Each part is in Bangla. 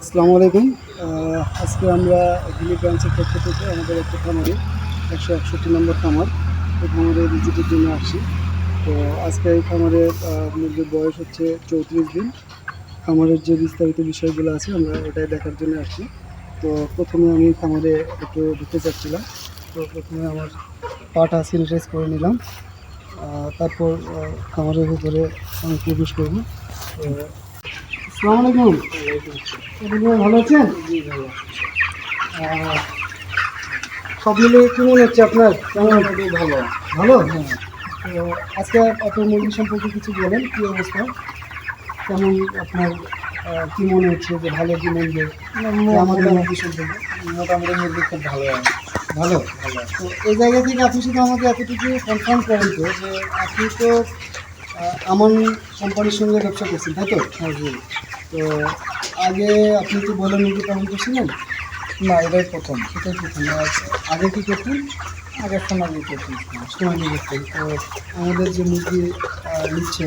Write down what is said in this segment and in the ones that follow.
আসসালামু আলাইকুম। আজকে আমরা দিল্লি ব্রাঞ্চের পক্ষ থেকে আমাদের একটা খামারে, একশো একষট্টি নম্বর খামার, এই খামারে ভিজিটের জন্য আসছি। তো আজকে এই খামারে মুরগির বয়স হচ্ছে চৌত্রিশ দিন। খামারের যে বিস্তারিত বিষয়গুলো আছে, আমরা ওটাই দেখার জন্য আসছি। তো প্রথমে আমি খামারে একটু ঢুকতে চাচ্ছিলাম। তো প্রথমে আমার পাটা স্যানিটাইজ করে নিলাম। তারপর খামারের ভিতরে আমি প্রবেশ করব। আলাইকুম। ভালো আছেন? সব মিলিয়ে কি মনে হচ্ছে আপনার? কেমন? ভালো। ভালো? তো আজকে আপনার মুরগি সম্পর্কে কিছু বলেন কী অবস্থা? কেমন আপনার কি মনে হচ্ছে যে ভালো কি মন্দ? আমাদের মুরগি সম্পর্কে। মোটামুটি মুরগি খুব ভালো। হয় ভালো? ভালো। তো এই জায়গা থেকে আপনি শুধু আমাকে এতটুকু কনফার্ম করেন তো যে আপনি তো আমান কোম্পানির সঙ্গে ব্যবসা করছেন তাই তো? হ্যাঁ জি। তো আগে আপনি কি বলে মুরগি পালন করছিলেন? না এটাই প্রথম। সেটাই প্রথম। আগে কি করতেন? আগে সোনালি করছি সময় নিয়ে করতেন। তো আমাদের যে মুরগি তো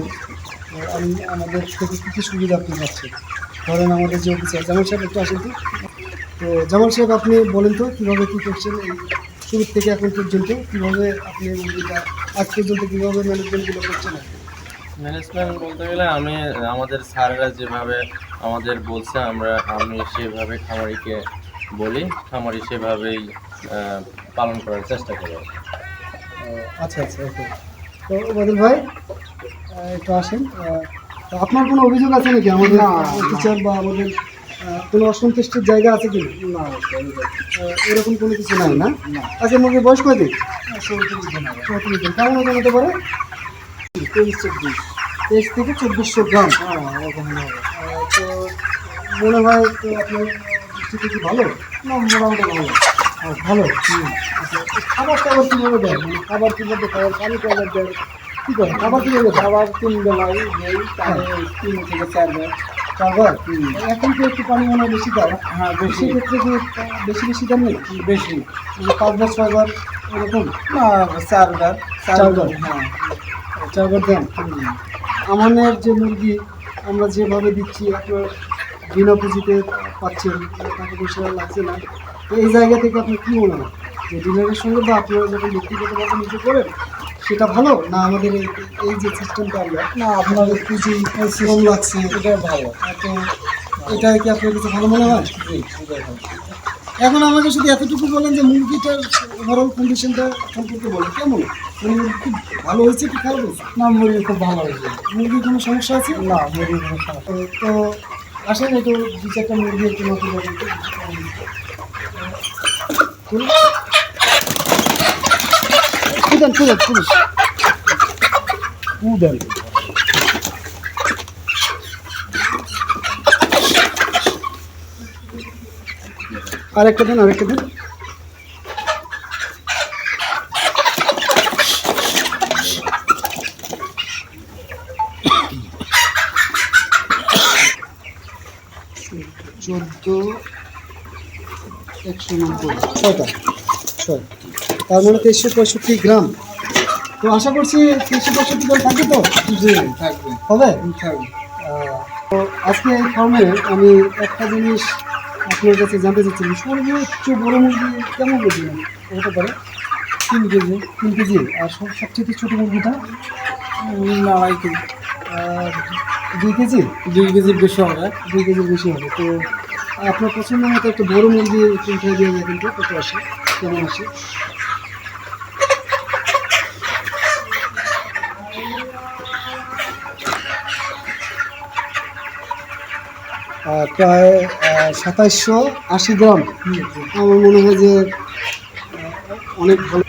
আমি আমাদের থেকে কী কী সুবিধা আপনি পাচ্ছেন? ধরেন আমাদের যে অফিসার জামাল সাহেব একটু আসেন তো। তো জামাল সাহেব আপনি বলেন তো কীভাবে কী করছেন? এই শুরু থেকে এখন পর্যন্ত কীভাবে আপনি মুরগিটা আজ পর্যন্ত কীভাবে ম্যানেজমেন্টগুলো করছেন? কি? ম্যানেজমেন্ট বলতে গেলে আমি আমাদের স্যাররা যেভাবে আমাদের বলছে আমরা আমি সেভাবে খামারিকে বলি খামারি সেভাবেই পালন করার চেষ্টা করি। আচ্ছা আচ্ছা ওকে। তো বাদল ভাই একটু আসেন। তো আপনার কোনো অভিযোগ আছে নাকি? আমাদের টিচার বা আমাদের কোনো অসন্তুষ্টির জায়গা আছে কি না এরকম কোনো কিছু নাই না? আচ্ছা মুখে বয়স কয়দিন? কেমন ওজন হতে পারে? তেইশ চব্বিশ। তেইশ থেকে চব্বিশশো গ্রাম। হ্যাঁ ওরকম হবে তো মনে হয় তো আপনার দৃষ্টিতে কি ভালো? না মোটামুটি ভালো। আহ, ভালো। আচ্ছা খাবার টাবার কীভাবে দেয় মানে খাবার কীভাবে খাবার পানি টাবার দেয় কী করে খাবার কীভাবে খাবার তিন বেলায় দেই তাহলে তিন থেকে চার চারবার এখন তো একটু পানি মনে হয় বেশি দেয়? হ্যাঁ বেশি। সেক্ষেত্রে কি বেশি বেশি দাম নেই বেশি। মানে পাঁচবার ছয়বার এরকম? না চারবার চারবার? হ্যাঁ। চারবার দেন। আমাদের যে মুরগি আমরা যেভাবে দিচ্ছি আপনার বিনা পুঁজিতে পাচ্ছেন টাকা পয়সা লাগছে না। তো এই জায়গা থেকে আপনার কী মনে হয়? যে ডিলারের সঙ্গে বা আপনারা যখন ব্যক্তিগতভাবে নিজে করেন সেটা ভালো? না আমাদের এই যে সিস্টেমটা আমরা না আপনাদের পুঁজি কম লাগছে। এটা ভালো। তো এটা কি আপনার কাছে ভালো মনে হয়? জি এটাই ভালো। এখন আমাকে শুধু এতটুকু বলেন যে মুরগিটার ওভারঅল কন্ডিশনটা সম্পর্কে বলেন। কেমন? মানে মুরগি খুব ভালো হয়েছে কি খারাপ হয়েছে? না মুরগি খুব ভালো হয়েছে। মুরগির কোনো সমস্যা আছে? না মুরগি কোনো সমস্যা তো আসেন একটু দু চারটা মুরগি একটু নতুন কুদান কুদান কুদান কুদান আরেকটা দিন আরেকটা দিন। চোদ্দ একশো নব্বই। ছয়টা ছয়। তার মানে তেইশশো পঁয়ষট্টি গ্রাম। তো আশা করছি তেইশশো পঁয়ষট্টি গ্রাম থাকবে তো? জি থাকবে। হবে? থাকবে। তো আজকে এই ফার্মে আমি একটা জিনিস আপনার কাছে জানতে চাচ্ছি সর্বোচ্চ বড় মুরগি কেমন কেজি হতে পারে। তিন কেজি তিন কেজি। আর সব সবচেয়ে ছোটো মুরগিটা? আড়াই কেজি। আহ, দুই কেজি? দুই কেজির বেশি হবে। দুই কেজির বেশি হবে। তো আপনার পছন্দ মতো একটা বড় মুরগি কোনটা দিয়ে যায় কিন্তু কত আসে? কেমন আসে? প্রায় সাতাইশশো আশি গ্রাম। আমার মনে হয় যে অনেক ভালো